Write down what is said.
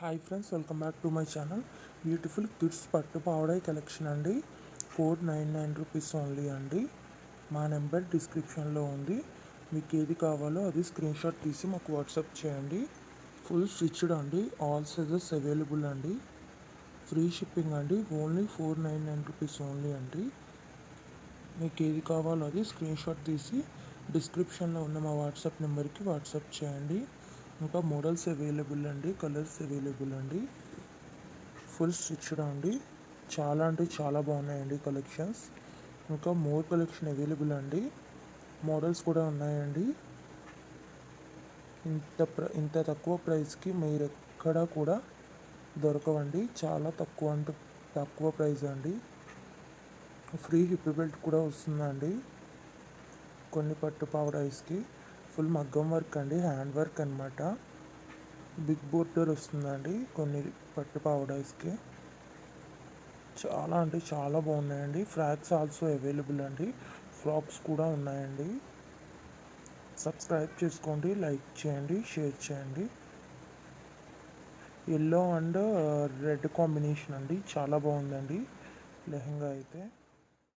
Hi friends welcome back to my channel beautiful kids పట్టు పావడాయి collection అండి. Four nine nine rupees only అండి. మా నెంబర్ డిస్క్రిప్షన్లో ఉంది. మీకు ఏది కావాలో అది స్క్రీన్ షాట్ తీసి మాకు వాట్సాప్ చేయండి. ఫుల్ స్టిచ్డ్ అండి. ఆల్ సైజెస్ అవైలబుల్ అండి. ఫ్రీ షిప్పింగ్ అండి. Only four nine nine rupees only అండి. మీకు ఏది కావాలో అది స్క్రీన్ షాట్ తీసి డిస్క్రిప్షన్లో ఉన్న మా వాట్సాప్ నెంబర్కి వాట్సాప్ చేయండి. ఇంకా మోడల్స్ అవైలబుల్ అండి కలర్స్ అవైలబుల్ అండి. ఫుల్ స్టిచ్డ్ అండి. చాలా అంటే చాలా బాగున్నాయండి కలెక్షన్స్ ఇంకా మోర్ కలెక్షన్ అవైలబుల్ అండి. మోడల్స్ కూడా ఉన్నాయండి. ఇంత ప్ర ఇంత తక్కువ ప్రైస్కి మీరు ఎక్కడా కూడా దొరకవండి. చాలా తక్కువ అంటే తక్కువ ప్రైస్ అండి. ఫ్రీ హిప్ బెల్ట్ కూడా వస్తుందండి. కొన్ని పట్టు పావడాయిస్కి ఫుల్ మగ్గం వర్క్ అండి హ్యాండ్ వర్క్ అనమాట బిగ్ బోర్డర్ వస్తుందండి కొన్ని పట్టు పావడాయిస్కి చాలా అంటే చాలా బాగున్నాయండి. ఫ్రాక్స్ ఆల్సో అవైలబుల్ అండి. ఫ్రాక్స్ కూడా ఉన్నాయండి. సబ్స్క్రైబ్ చేసుకోండి లైక్ చేయండి షేర్ చేయండి. ఎల్లో అండ్ రెడ్ కాంబినేషన్ అండి. చాలా బాగుందండి. లెహంగా అయితే.